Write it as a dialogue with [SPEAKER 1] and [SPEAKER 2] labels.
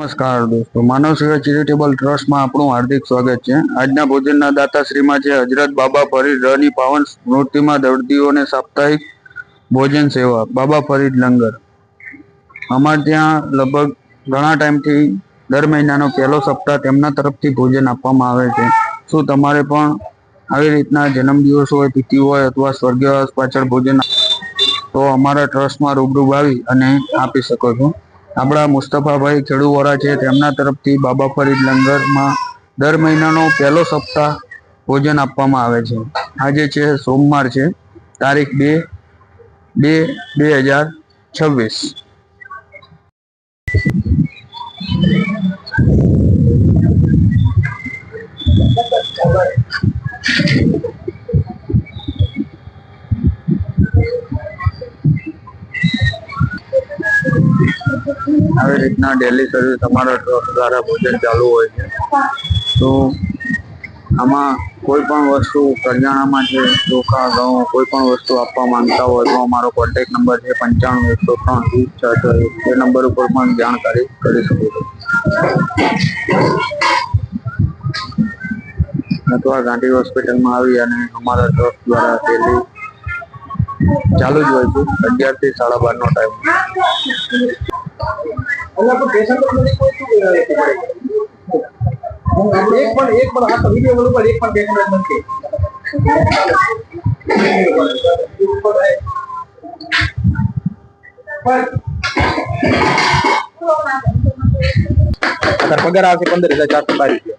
[SPEAKER 1] નમસ્કાર દોસ્તો, માનવ સેવા ચેરિટેબલ ટ્રસ્ટમાં આપણું હાર્દિક સ્વાગત છે. આજના ભોજનના દાતાશ્રીમાં છે હજરત બાબા ફરીદ રની પાવન સ્મૃતિમાં દર્દીઓને સાપ્તાહિક ભોજન સેવા, બાબા ફરીદ લંગર. અમારે ત્યાં લગભગ ઘણા ટાઈમથી દર મહિનાનો પહેલો સપ્તાહ તેમના તરફથી ભોજન આપવામાં આવે છે. શું તમારે પણ આવી રીતના જન્મદિવસ હોય, તિથિ હોય અથવા સ્વર્ગવાસ પાછળ ભોજન તો અમારા ટ્રસ્ટમાં રૂબરૂ આવી અને આપી શકો છો. આપણા મુસ્તફાભાઈ ખેડુવોરા છે, તેમના તરફથી બાબા ફરીદ લંગરમાં દર મહિનાનો પહેલો સપ્તાહ ભોજન આપવામાં આવે છે. આજે છે, સોમવાર છે, તારીખ બે બે બે હજાર છવ્વીસ. આવી રીતના ડેલી સર્વિસ અમારા ટ્રસ્ટ દ્વારા ભોજન ચાલુ હોય છે. તો આમાં કોઈ પણ વસ્તુ કરિયાણામાં છે, ચોખા, ઘઉં, કોઈ પણ વસ્તુ આપવા માંગતા હોય તો અમારો કોન્ટેક્ટ નંબર છે પંચાણું, એકસો ત્રણ વીસ છ છ. તે નંબર ઉપર પણ જાણકારી કરી શકો છો. અથવા ગાંધી હોસ્પિટલમાં આવી અને અમારા ટ્રસ્ટ દ્વારા ડેલી ચાલુ જ હોય છે, અગિયારથી સાડા બાર નો ટાઈમ
[SPEAKER 2] વીડિયો એક પણ પેશન્ટ સર પગાર આવશે પંદર હજાર ચારસો બાર રૂપિયા.